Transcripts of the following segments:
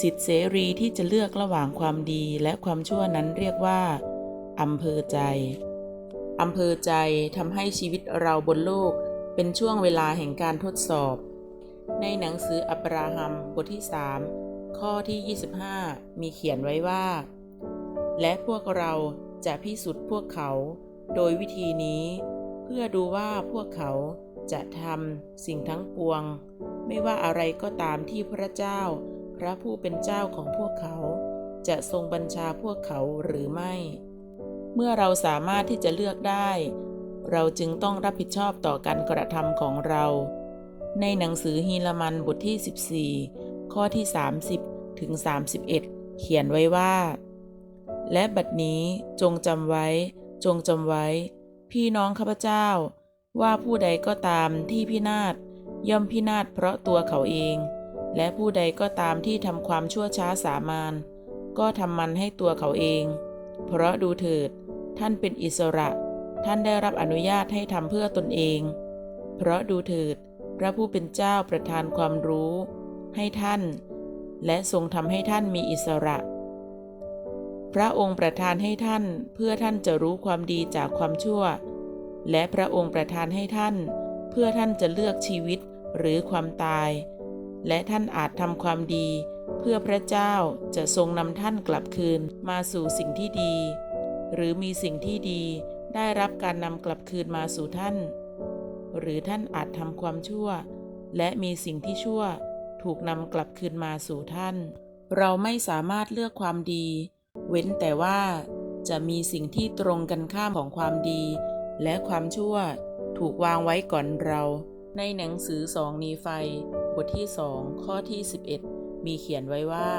สิทธิเสรีที่จะเลือกระหว่างความดีและความชั่วนั้นเรียกว่าอำเภอใจอำเภอใจทำให้ชีวิตเราบนโลกเป็นช่วงเวลาแห่งการทดสอบ ในหนังสืออับราฮัมบทที่ 3 ข้อที่ 25 มีเขียนไว้ว่า และพวกเราจะพิสูจน์พวกเขา โดยวิธีนี้ เพื่อดูว่าพวกเขาจะทำสิ่งทั้งปวง ไม่ว่าอะไรก็ตามที่พระเจ้า พระผู้เป็นเจ้าของพวกเขา จะทรงบัญชาพวกเขาหรือไม่ เมื่อเราสามารถที่จะเลือกได้ เราจึงต้องรับผิดชอบต่อการกระทำของเรา ในหนังสือฮีลมันบทที่ 14 ข้อที่ 30 ถึง 31 เขียนไว้ว่า และบัดนี้จงจำไว้ จงจำไว้ พี่น้องข้าพเจ้า ว่าผู้ใดก็ตามที่พินาศย่อมพินาศเพราะตัวเขาเอง และผู้ใดก็ตามที่ทำความชั่วช้าสามานก็ทำมันให้ตัวเขาเอง เพราะดูเถิด ท่านเป็นอิสระ ท่านได้รับอนุญาตให้ทำเพื่อตนเอง เพราะดูเถิด พระผู้เป็นเจ้าประทานความรู้ ให้ท่าน และทรงทำให้ท่านมีอิสระ พระองค์ประทานให้ท่านเพื่อท่านจะรู้ความดีจากความชั่ว และพระองค์ประทานให้ท่าน เพื่อท่านจะเลือกชีวิตหรือความตาย และท่านอาจทำความดี เพื่อพระเจ้าจะทรงนำท่านกลับคืนมาสู่สิ่งที่ดี หรือมีสิ่งที่ดีได้รับการนำกลับคืนมาสู่ท่าน หรือท่านอาจทำความชั่ว และมีสิ่งที่ชั่วถูกนำกลับคืนมาสู่ท่าน เราไม่สามารถเลือกความดี เว้นแต่ว่าจะมีสิ่งที่ตรงกันข้ามของความดี และความชั่วถูกวางไว้ก่อนเรา ในหนังสือสองนีไฟ บทที่สองข้อที่ 11 มีเขียนไว้ว่า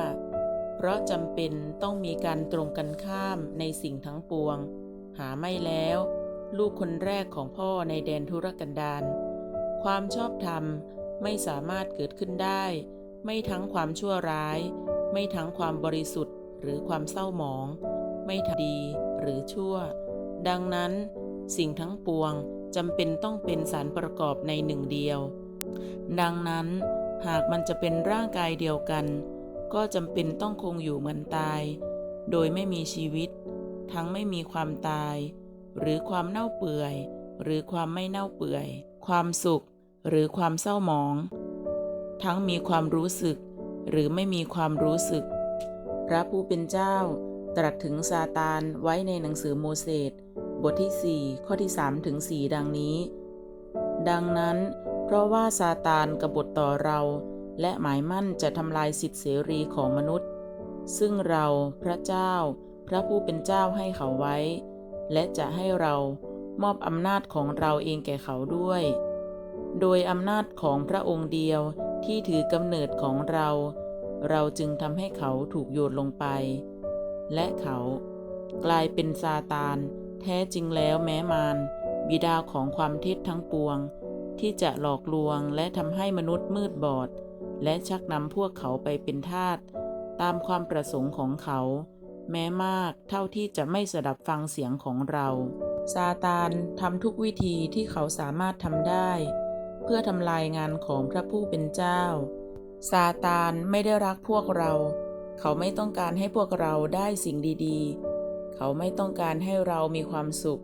เพราะจำเป็นต้องมีการตรงกันข้ามในสิ่งทั้งปวง หาไม่แล้ว ลูกคนแรกของพ่อในแดนธุรกันดารความชอบธรรมไม่สามารถเกิดขึ้นได้ ไม่ทั้งความชั่วร้าย ไม่ทั้งความบริสุทธิ์ หรือความเศร้าหมอง ไม่ทดีหรือชั่ว ดังนั้น สิ่งทั้งปวงจำเป็นต้องเป็นสารประกอบในหนึ่งเดียว ดังนั้นหากมันจะเป็นร่างกายเดียวกัน ก็จำเป็นต้องคงอยู่เหมือนตาย โดยไม่มีชีวิต ทั้งไม่มีความตาย หรือความเน่าเปื่อย หรือความไม่เน่าเปื่อย ความสุข หรือความเศร้าหมอง ทั้งมีความรู้สึก หรือไม่มีความรู้สึก พระผู้เป็นเจ้าตรัสถึงซาตานไว้ในหนังสือโมเสสบทที่ 4 ข้อที่3ถึง4ดังนี้ ดังนั้น เพราะว่าซาตานกบฏต่อเรา และหมายมั่นจะทำลายสิทธิเสรีของมนุษย์ ซึ่งเราพระเจ้า พระผู้เป็นเจ้าให้เขาไว้ และจะให้เรามอบอำนาจของเราเองแก่เขาด้วย โดยอำนาจของพระองค์เดียวที่ถือกำเนิดของเรา เราจึงทำให้เขาถูกโยนลงไป และเขา กลายเป็นซาตาน แท้จริงแล้วแม้มารบิดาของความเท็จทั้งปวง ที่จะหลอกลวงและทำให้มนุษย์มืดบอด และชักนำพวกเขาไปเป็นทาสตามความประสงค์ของเขา แม้มากเท่าที่จะไม่สดับฟังเสียงของเราซาตานทำทุกวิธีที่เขาสามารถทำได้ เพื่อทำลายงานของพระผู้เป็นเจ้าซาตานไม่ได้รักพวกเรา เขาไม่ต้องการให้พวกเราได้สิ่งดีๆ เขาไม่ต้องการให้เรามีความสุข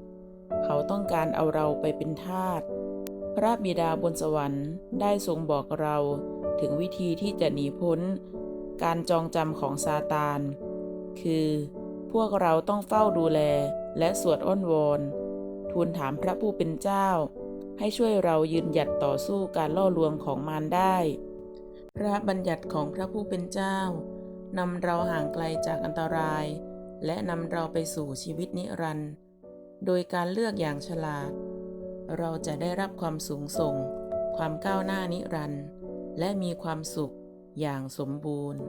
เขาต้องการเอาเราไปเป็นทาส พระบิดาบนสวรรค์ได้ทรงบอกเราถึงวิธีที่จะหนีพ้น การจองจำของซาตาน คือ พวกเราต้องเฝ้าดูแลและสวดอ้อนวอน ทูลถามพระผู้เป็นเจ้า ให้ช่วยเรายืนหยัดต่อสู้การล่อลวงของมารได้ พระบัญญัติของพระผู้เป็นเจ้านำเราห่างไกลจากอันตราย และนำเราไปสู่ชีวิตนิรันดร์โดยการเลือกอย่างฉลาด เราจะได้รับความสูงส่ง ความก้าวหน้านิรันดร์และมีความสุขอย่างสมบูรณ์